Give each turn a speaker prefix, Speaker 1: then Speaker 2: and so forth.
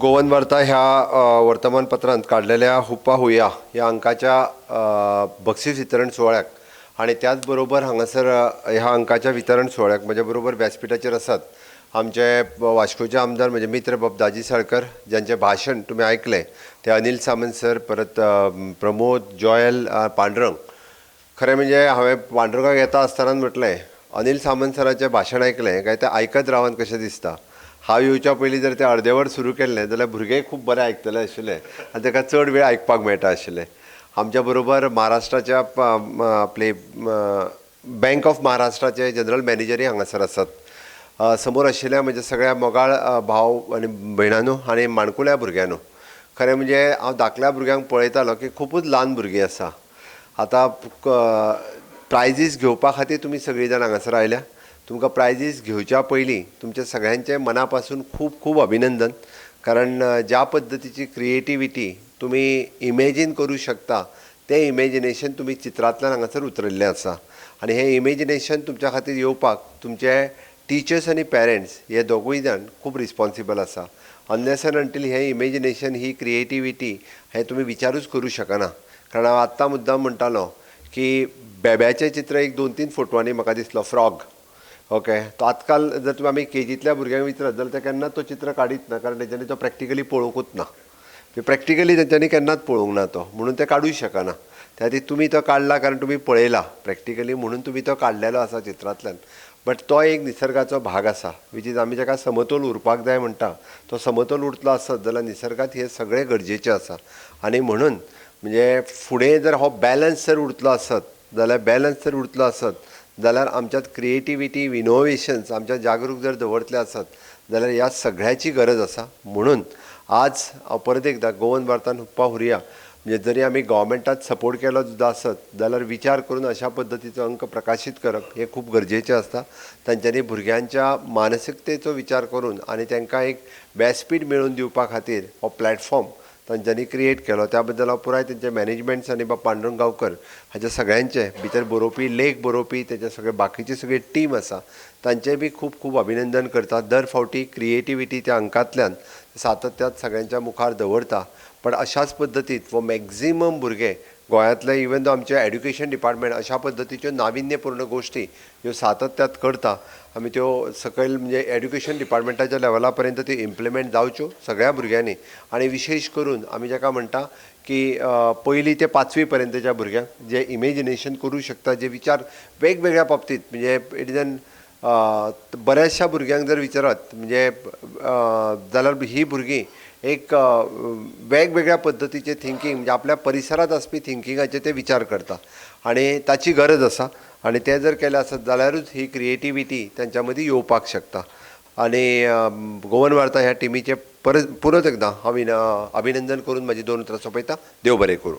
Speaker 1: Goan वार्ता ह्या वर्तमानपत्रांत काडलेल्या हुप्पा हुया ह्या अंकाच्या बक्षीस वितरण सुवाळ्याक आणि त्याच बरोबर हांगासर ह्या अंकाच्या वितरण सुवाळ्याक म्हज्या बरोबर व्यासपीठाचेर आसात आमचे वास्कोचे आमदार म्हणजे मित्र बबदाजी साळकर ज्यांचे भाशण तुमी ऐकले ते अनिल सामंत सर परत प्रमोद जॉयल पांडुरंग. खरें म्हणजे हांवें पांडुरंगाक येता आसतना म्हटलें अनिल सामंत सराचें भाशण आयकलें काय तें आयकत रावन कशें दिसता? हांव येवच्या पयलीं जर तें अर्देवर सुरू केल्लें जाल्यार भुरगे खूब बरें आयकतले आशिल्ले आनी ताका चड वेळ आयकपाक मेळटा आशिल्लें आमच्या बरोबर महाराष्ट्राच्या आपले बँक ऑफ महाराष्ट्राचे जनरल मॅनेजरय हांगासर आसात. समोर आशिल्ल्या म्हज्या सगळ्या मोगाळ भाव आनी भयणांनो आनी माणकुल्या भुरग्यांनो. खरें म्हणजे हांव धाकल्या भुरग्यांक पळयतालो की खुबूच ल्हान भुरगीं आसा. आतां प्रायजीस घेवपा खातीर तुमी सगळीं जाण हांगासर आयल्या. तुमकां प्रायजीस घेवच्या पयलीं तुमच्या सगळ्यांचें मना पासून खूब खूब अभिनंदन. कारण ज्या पद्दतीची क्रिएटिविटी तुमी इमेजीन करूं शकता तें इमेजिनेशन तुमी चित्रांतल्यान हांगासर उतरिल्लें आसा आनी हें इमेजिनेशन तुमच्या खातीर येवपाक तुमचे टिचर्स आनी पेरंट्स हे दोगूय जाण खूब रिस्पॉन्सिबल आसा अनलेस एन अंटील हें इमेजिनेशन ही क्रिएटिविटी हें तुमी विचारूच करूं शकना. कारण हांव आत्तां मुद्दाम म्हणटालो की बेब्याचें चित्र एक दोन तीन फोटवांनी म्हाका दिसलो फ्रॉग ओके तो आजकाल जर तुमी आमी केजींतल्या भुरग्यांक विचारत जाल्यार ते केन्नाच तो चित्र काडीत ना कारण तेंच्यांनी तो प्रॅक्टिकली पळोवंकूच ना. प्रॅक्टिकली तेंच्यांनी केन्नाच पळोवंक ना तो म्हणून ते काडूंक शकना. त्या खातीर तुमी तो काडला कारण तुमी पळयला प्रॅक्टिकली म्हणून तुमी तो काडलेलो आसा चित्रांतल्यान. बट तो एक निसर्गाचो भाग आसा विच इज आमी जाका समतोल उरपाक जाय म्हणटा तो समतोल उरतलो आसत जाल्यार निसर्गांत हे सगळें गरजेचें आसा आनी म्हणून म्हणजे फुडें जर हो बॅलन्स जर उरतलो आसत जाल्यार बॅलन्स जर उरतलो आसत जाल्यार आमच्यात क्रिएटिविटी इनोवेशन्स आमच्या जागरूक जर दवरतले आसत जाल्यार ह्या सगळ्याची गरज आसा म्हणून आज हांव परत एकदा गोवन भारतान हुप्पा हुरया म्हणजे जरी आमी गोवमेंटात सपोर्ट केलो सुद्दां आसत जाल्यार विचार करून अशा पद्दतीचो अंक प्रकाशीत करप हें खूब गरजेचें आसता तांच्यांनी भुरग्यांच्या मानसिकतेचो विचार करून आनी तांकां एक व्यासपीठ मेळोवन दिवपा खातीर हो प्लॅटफॉर्म तांच्यांनी क्रिएट केलो त्या बद्दल हांव पुराय तेंचे मॅनेजमेंट्स आनी बा पांडुरंग गांवकर हाचे सगळ्यांचे भितर बरोवपी लेख बरोवपी तेचे सगळे बाकीची सगळी टीम आसा तांचें बी खूब खूब अभिनंदन करता दर फावटी क्रिएटिविटी त्या अंकांतल्यान सातत्यात सगळ्यांच्या मुखार दवरता. पण अशाच पद्दतीत वो मॅक्झिमम भुरगे गोंयांतले इवन दो आमचे एड्युकेशन डिपार्टमेंट अशा पद्दतीच्यो नाविन्यपूर्ण गोश्टी ह्यो सातत्यात करता आमी त्यो सकयल म्हणजे एड्युकेशन डिपार्टमेंटाच्या लेवला पर्यंत त्यो इम्प्लिमेंट जावच्यो सगळ्या भुरग्यांनी. आनी विशेश करून आमी जाका म्हणटा की पहिली ते पांचवी पर्यंतच्या भुरग्यांक जे इमेजिनेशन करू शकता जे विचार वेगवेगळ्या बाबतींत म्हणजे इट इज एन बऱ्याचशा भुरग्यांक जर विचारत म्हणजे जाल्यार ही भुरगीं एक वेगवेगळ्या पद्धतीचे थिंकींग म्हणजे आपल्या परिसरांत आसपी थिंकिंगाचे ते विचार करता आनी ताची गरज आसा आनी ते जर केलें आसत जाल्यारूच ही क्रिएटिविटी तांच्या मदीं येवपाक शकता. आनी गोवन वार्ता ह्या टिमीचे परत परत एकदां हांव अभिनंदन करून म्हाजी दोन उतरां सोंपयता देव बरें करूं.